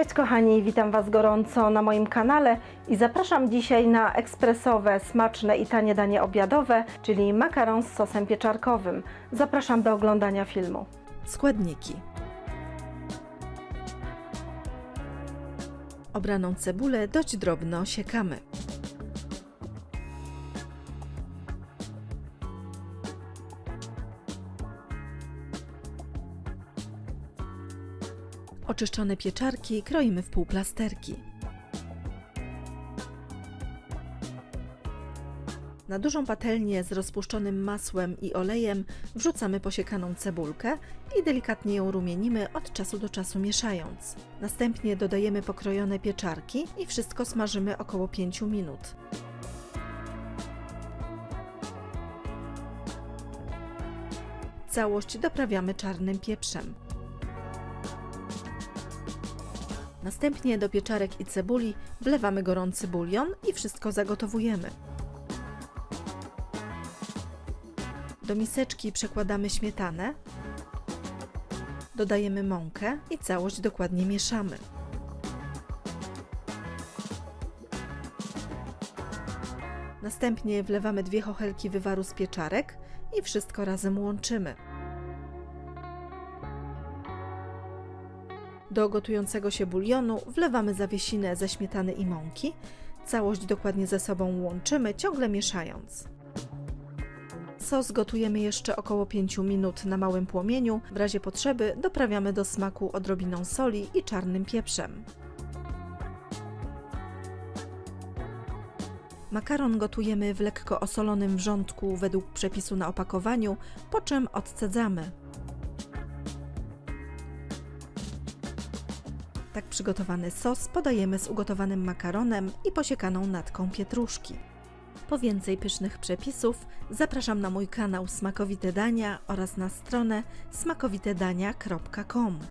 Cześć kochani, witam Was gorąco na moim kanale i zapraszam dzisiaj na ekspresowe, smaczne i tanie danie obiadowe, czyli makaron z sosem pieczarkowym. Zapraszam do oglądania filmu. Składniki. Obraną cebulę dość drobno siekamy. Oczyszczone pieczarki kroimy w półplasterki. Na dużą patelnię z rozpuszczonym masłem i olejem wrzucamy posiekaną cebulkę i delikatnie ją rumienimy od czasu do czasu mieszając. Następnie dodajemy pokrojone pieczarki i wszystko smażymy około 5 minut. Całość doprawiamy czarnym pieprzem. Następnie do pieczarek i cebuli wlewamy gorący bulion i wszystko zagotowujemy. Do miseczki przekładamy śmietanę, dodajemy mąkę i całość dokładnie mieszamy. Następnie wlewamy dwie chochelki wywaru z pieczarek i wszystko razem łączymy. Do gotującego się bulionu wlewamy zawiesinę ze śmietany i mąki. Całość dokładnie ze sobą łączymy, ciągle mieszając. Sos gotujemy jeszcze około 5 minut na małym płomieniu. W razie potrzeby doprawiamy do smaku odrobiną soli i czarnym pieprzem. Makaron gotujemy w lekko osolonym wrzątku według przepisu na opakowaniu, po czym odcedzamy. Tak przygotowany sos podajemy z ugotowanym makaronem i posiekaną natką pietruszki. Po więcej pysznych przepisów zapraszam na mój kanał Smakowite Dania oraz na stronę smakowitedania.com.